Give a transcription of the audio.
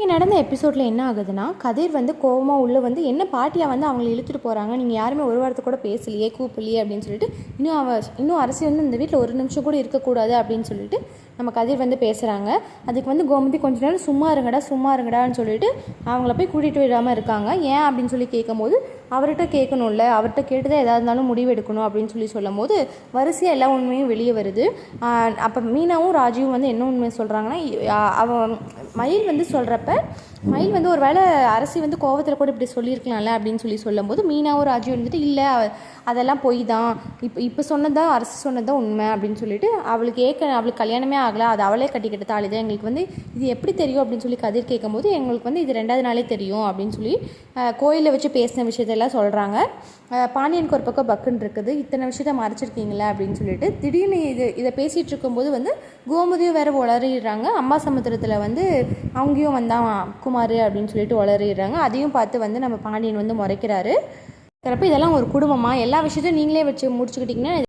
இங்கே நடந்த எபிசோடில் என்ன ஆகுதுன்னா கதிர் வந்து கோவமாக உள்ளே வந்து என்ன பாட்டியாக வந்து அவங்கள இழுத்துட்டு போகிறாங்க நீங்கள் யாருமே ஒரு வாரத்தை கூட பேசலையே கூப்பிடலையே? அப்படின்னு சொல்லிட்டு இன்னும் அவ இன்னும் அரசி வந்து இந்த வீட்டில் ஒரு நிமிஷம் கூட இருக்கக்கூடாது அப்படின்னு சொல்லிட்டு நம்ம கதிர் வந்து பேசுகிறாங்க அதுக்கு வந்து கோமதி கொஞ்ச நேரம் சும்மா இருங்கடா சும்மா இருங்கடான்னு சொல்லிட்டு அவங்கள போய் கூட்டிகிட்டு விடாமல் இருக்காங்க. ஏன் அப்படின்னு சொல்லி கேட்கும்போது அவர்கிட்ட கேட்கணும்ல. அவர்கிட்ட கேட்டு தான் எதாக இருந்தாலும் முடிவு எடுக்கணும் அப்படின்னு சொல்லி சொல்லும் போது வரிசையாக எல்லா உண்மையும் வெளியே வருது. அப்போ மீனாவும் ராஜீவும் வந்து என்ன உண்மை சொல்கிறாங்கன்னா அவன் மயில் வந்து சொல்கிறப்ப மயில் வந்து ஒரு வேளை அரசி வந்து கோவத்தில் கூட இப்படி சொல்லியிருக்கலாம்ல அப்படின்னு சொல்லி சொல்லும்போது மீனாவும் ராஜீவ் வந்துட்டு இல்லை அதெல்லாம் பொய் தான் இப்போ இப்போ சொன்னது தான் அரசு சொன்னது தான் உண்மை. அப்படின்னு சொல்லிட்டு அவளுக்கு ஏற்க அவளுக்கு கல்யாணமே ஆகலை அது அவளே கட்டிக்கிட்ட தாலி தான். எங்களுக்கு வந்து இது எப்படி தெரியும் அப்படின்னு சொல்லி கதிர் கேட்கும்போது எங்களுக்கு வந்து இது ரெண்டாவது நாளே தெரியும் அப்படின்னு சொல்லி கோயிலில் வச்சு பேசின விஷயத்தெல்லாம் சொல்கிறாங்க பாண்டியனுக்கு ஒரு பக்கம் பக்குன்னு இருக்குது. இத்தனை விஷயத்த மறைச்சிருக்கீங்களே அப்படின்னு சொல்லிட்டு திடீர்னு இது இதை பேசிகிட்டு இருக்கும்போது வந்து கோமதியும் வேற உளறிடுறாங்க. அம்மா சமுத்திரத்தில் வந்து அவங்கேயும் வந்தான் குமார் அப்படின்னு சொல்லிட்டு உளறிடுறாங்க. அதையும் பார்த்து வந்து நம்ம பாண்டியன் வந்து முறைக்கிறாரு. இருக்கிறப்ப இதெல்லாம் ஒரு குடும்பமா? எல்லா விஷயத்தையும் நீங்களே வச்சு முடிச்சுக்கிட்டிங்கன்னா